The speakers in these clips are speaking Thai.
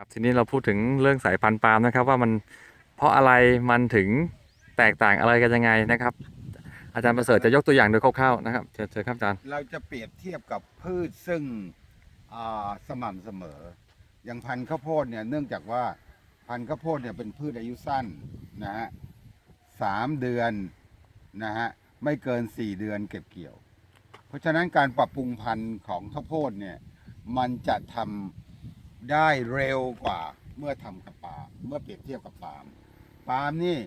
ครับทีนี้เราพูดถึงเรื่องสายพันธุ์ปาล์มนะครับ ว่ามันเพราะอะไรมันถึงแตกต่างอะไรกันยังไงนะครับ อาจารย์ประเสริฐจะยกตัวอย่างโดยคร่าวๆนะครับเชิญเชิญครับอาจารย์เราจะเปรียบเทียบกับพืชซึ่งอ่าสม่ำเสมอ อย่างพันธุ์ข้าวโพดเนี่ยเนื่องจากว่าพันธุ์ข้าวโพดเนี่ยเป็นพืชอายุสั้นนะฮะสามเดือนนะฮะไม่เกินสี่เดือนเก็บเกี่ยว เพราะฉะนั้นการปรับปรุงพันธุ์ของข้าวโพดเนี่ยมันจะทำ ได้เร็วกว่าเมื่อทำกับปาล์มเมื่อเปรียบเทียบกับปาล์มปาล์มนี่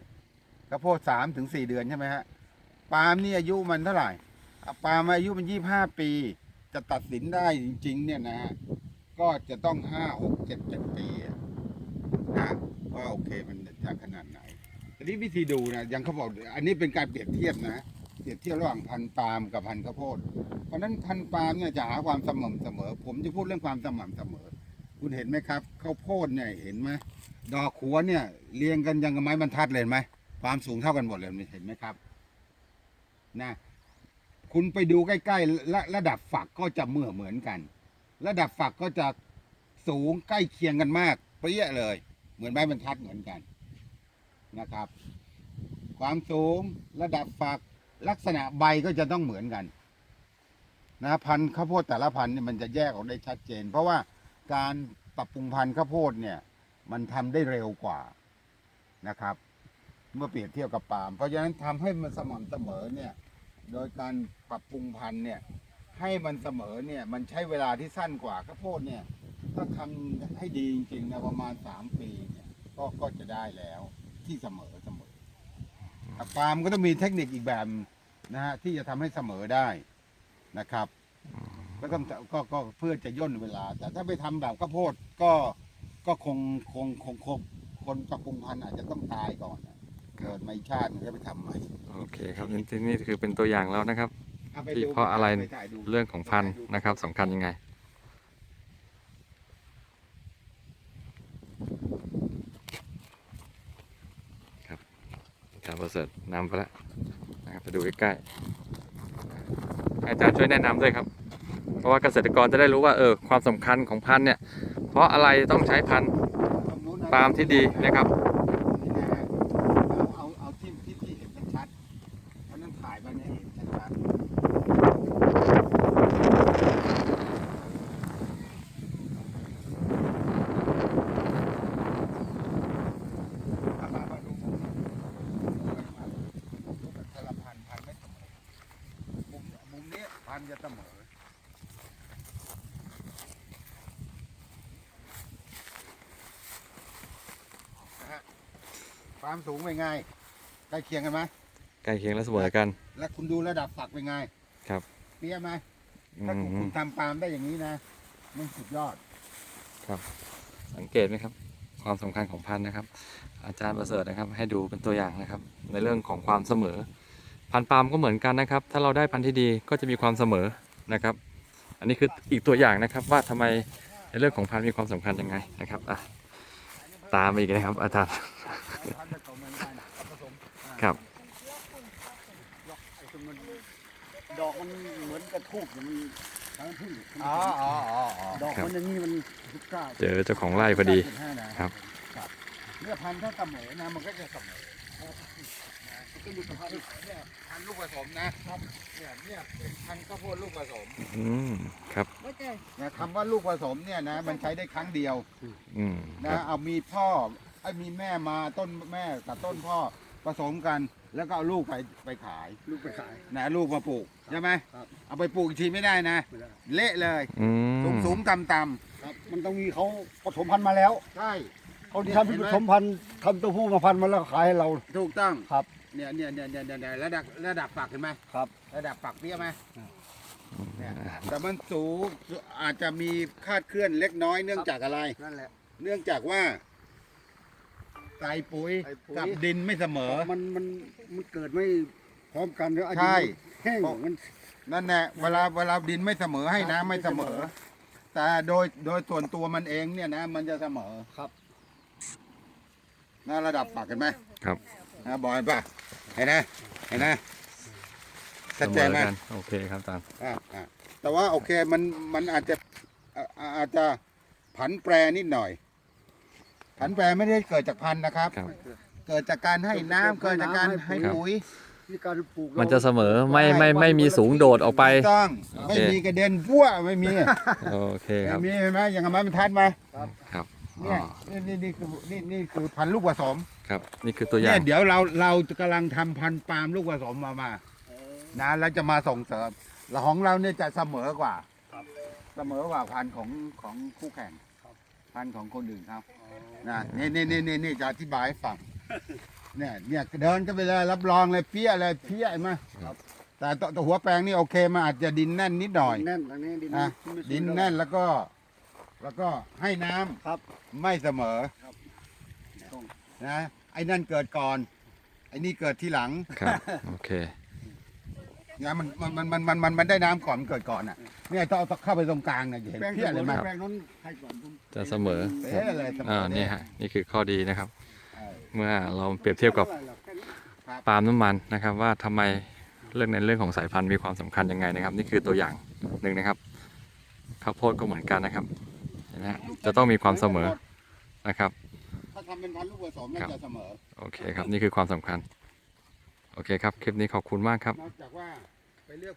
ข้าวโพดสามถึงสี่เดือนใช่ไหมฮะปาล์มนี่อายุมันเท่าไหร่ปาล์มอายุมันยี่ห้าปี จะตัดสินได้จริง ๆ เนี่ยนะฮะก็จะต้องห้าหกเจ็ดเจ็ดปีนะว่าโอเคมันจะขนาดไหนทีนี้วิธีดูนะยังเขาบอกอันนี้เป็นการเปรียบเทียบนะเปรียบเทียบระหว่างพันปาล์มกับพันข้าวโพดเพราะฉะนั้นพันปาล์มเนี่ยจะหาความสม่ำเสมอ ผมจะพูดเรื่องความสม่ำเสมอ คุณเห็นไหมครับข้าวโพดเนี่ยเห็นไหมดอกขัวเนี่ยเรียงกันยังกับไม้บรรทัดเลยเห็นไหมความสูงเท่ากันหมดเลยเห็นไหมครับนะคุณไปดูใกล้ๆระระดับฝักก็จะเมื่อเหมือนกัน ระดับฝักก็จะสูงใกล้เคียงกันมากเปรี้ยเลย เหมือนไม้บรรทัดเหมือนกันนะครับ ความสูงระดับฝักลักษณะใบก็จะต้องเหมือนกันนะพันธุ์ข้าวโพดแต่ละพันธุ์เนี่ยมันจะแยกออกได้ชัดเจน เพราะว่า การปรับปรุงพันธุ์ข้าวโพดเนี่ยมันทำได้เร็วกว่านะครับ เมื่อเปรียบเทียบกับปาล์มเพราะฉะนั้นทำให้มันสม่ำเสมอเนี่ยโดยการปรับปรุงพันธุ์เนี่ยให้มันเสมอเนี่ยมันใช้เวลาที่สั้นกว่าข้าวโพดเนี่ยถ้าทำให้ดีจริงๆนะประมาณสามปีเนี่ยก็ก็จะได้แล้วที่เสมอเสมอแต่ปาล์มก็ต้องมีเทคนิคอีกแบบนะฮะที่จะทำให้เสมอได้นะครับ ก็ต้องก็ก็เพื่อจะย่นเวลา แต่ถ้าไปทำแบบข้าวโพดก็ก็คงคงคงคงคนปรับปรุงพันธุ์อาจจะต้องตายก่อนนะเกิดไม่ชาติมันจะไปทำใหม่โอเคครับนี่ที่นี่คือเป็นตัวอย่างแล้วนะครับอ่ปที่ดูเพราะอะไร ปถ่ายดู เรื่องของพันธุ์นะครับสำคัญยังไง ครับอาจารย์ประเสริฐนำไปแล้วนะครับไปดูใกล้ๆให้อาจารย์ช่วยแนะนำด้วยครับ เพราะว่าเกษตรกรจะได้รู้ว่าเออความสำคัญของพันธุ์เนี่ย เพราะอะไรต้องใช้พันธุ์ตรงนู้นนะปาล์มที่ดีนะครับนี่นะฮะเอาเอาเอาที่ที่ที่เห็นชัดๆเพราะนั้นถ่ายไปเนี่ยเห็นชัดๆเอามามาดูมุมนี้ดูแบบแต่ละพันธุ์พันธุ์ไม่เสมอมุมมุมนี้พันธุ์จะเสมอ นะฮะ ความสูงเป็นไงใกล้เคียงกันไหมใกล้เคียงและเสมอกัน แล้วคุณดูระดับฝักเป็นไงครับเปี้ยไหมอืถ้าคุณมคุณทำปาล์มได้อย่างนี้นะมันสุดยอดสังเกตไหมครับ ความสำคัญของพันธุ์นะครับ อาจารย์ประเสริฐนะครับ ให้ดูเป็นตัวอย่างนะครับ ในเรื่องของความเสมอ พันธุ์ปาล์มก็เหมือนกันนะครับ ถ้าเราได้พันธุ์ที่ดีก็จะมีความเสมอนะครับ อันนี้คืออีกตัวอย่างนะครับว่าทำไมในเรื่องของพันธุ์มีความสำคัญยังไงนะครับอะ ตามอีกนะครับ อาจารย์พันธุ์ผสมเหมือนกันผสมอ่าครับไอ้ตรงมันดอกมันเหมือนกระทูบแต่มันทั้งพึ่งอ๋ออ๋ออ๋ออ๋อดอกครับมันอย่างนี้มันทุกกล้าเจอเจ้าของไร่พอดี9.5นะครับครับเนี่ยพันธุ์ถ้าเสมอนะมันก็จะเสมอมัน ก็อยู่สภาพเนี่ยพันธุ์ลูกผสมนะครับเนี่ยเนี่ยเป็นพันธุ์ข้าวโพดลูกผสมอืมครับนะคำว่าลูกผสมเนี่ยนะมันใช้ได้ครั้งเดียวอืมคนะรับเอามีพ่อไอ้มีแม่มาต้นแม่กับต้นพ่อผสมกัน แล้วก็เอาลูกไปไปขาย ลูกไปขายนะลูกมาปลูกใช่ไหมครับเอาไปปลูกอีกทีไม่ได้นะไม่ได้เละเลยอืสูงมสูงต่ำต่ครับมันต้องมีเขาผสมพันธุ์มาแล้วำใช่ เขาที่ทำที่ผสมพันธุ์ทำตัวผู้มาพันธุ์มาแล้วขายให้เราถูกต้องครับ เนี่ยเนี่ยเนี่ยเนี่ยเนี่ยระดับระดับฝักเห็นไหมครับ ระดับฝักเปี้ยไหมอ่าเนี่ยแต่มันสูงอาจจะมีคาดเคลื่อนเล็กน้อยเนื่องจากอะไร นั่นแหละ เนื่องจากว่าไตรปุ๋ยไตรปุ๋ยกับดินไม่เสมอ มันมันมันเกิดไม่พร้อมกันแล้วใช่แห้งมันนั่นแหละเวลาเวลาดินไม่เสมอให้น้ำไม่เสมอ แต่โดยโดยส่วนตัวมันเองเนี่ยนะ มันจะเสมอครับ นะระดับฝักเห็นไหมครับนะบอยป่ะเห็นนะเห็นนะเสชัดมเจอนไหมกันโอเคครับอาจารย์อ่าอ่าแต่ว่าโอเคมันมันอาจจะอ่าอาจจะผันแปรนิดหน่อย ผันแปรไม่ได้เกิดจากพันธุ์นะครับครับเกิดจากการให้น้ำเกิดจากการให้ปุ๋ยที่การปลูกมันจะเสมอไม่ไม่ไม่มีสูงโดดออกไปถูกต้องโอไม่เคมีกระเด็นพั่วไม่มีโอเคคไม่รับ มีเห็นไหมอย่างกับไม้บรรทัดมาครับอ๋ เนี่ยอนี่นี่นี่คือนี่นี่คือพันธุ์ลูกผสมครับ นี่คือตัวอเนี่ย่ายงเดี๋ยวเราเรากำลังทำพันธุ์ปาล์มลูกผสมมามานะแล้วจะมาส่งเสริมแล้วของเราเนี่ยจะเสมอกว่าเสมอกว่าพันธุ์ของของคู่แข่งพันธุ์ของคนอื่นครับนะนี่นี่นี่นี่นี่จะอธิบายให้ฟังเนี่ยเนี่ยเดินก็ไปเลยรับรองเลยเปี้ยเลยเปี้ยเห็นไหมแต่ตัวตัวหัวแปลงนี่โอเคมันอาจจะดินแน่นนิดหน่อย แน่นทางนี้ดินนะไม่สูงดินแน่นแล้วก็ แล้วก็ให้น้ำครับ ไม่เสมอต้อง นะไอ้นั่นเกิดก่อน ไอ้นี่เกิดทีหลังครับโอเค นะมันมันมันมันมันมันมันได้น้ำก่อนมันเกิดก่อนอะเนี่ยต้องเอาเข้าไปตรงกลางเนี่ยจะเห็นแปลงเพี้ยเลยไหม แปลงนั้นให้ก่อนผมจะเสมอเอ๊ะอะไรเสมออ่านี่ฮะนี่คือข้อดีนะครับเออเมื่อเราเปรียบเทียบกับท่าไหร่หรอกแค่นี้ปาล์มน้ำมันนะครับ ว่าทำไมเรื่องในเรื่องของสายพันธุ์มีความสำคัญยังไงนะครับ นี่คือตัวอย่างหนึ่งนะครับข้าวโพดก็เหมือนกันนะครับเห็ นไหมฮะจะต้องมีความเสมอนะครับ ถ้าทำเป็นพันธุ์ลูกผสมน่าครับจะเสมอ โอเคครับ นี่คือความสำคัญ โอเคครับ คลิปนี้ขอบคุณมากครับ นอกจากว่าไปเลือก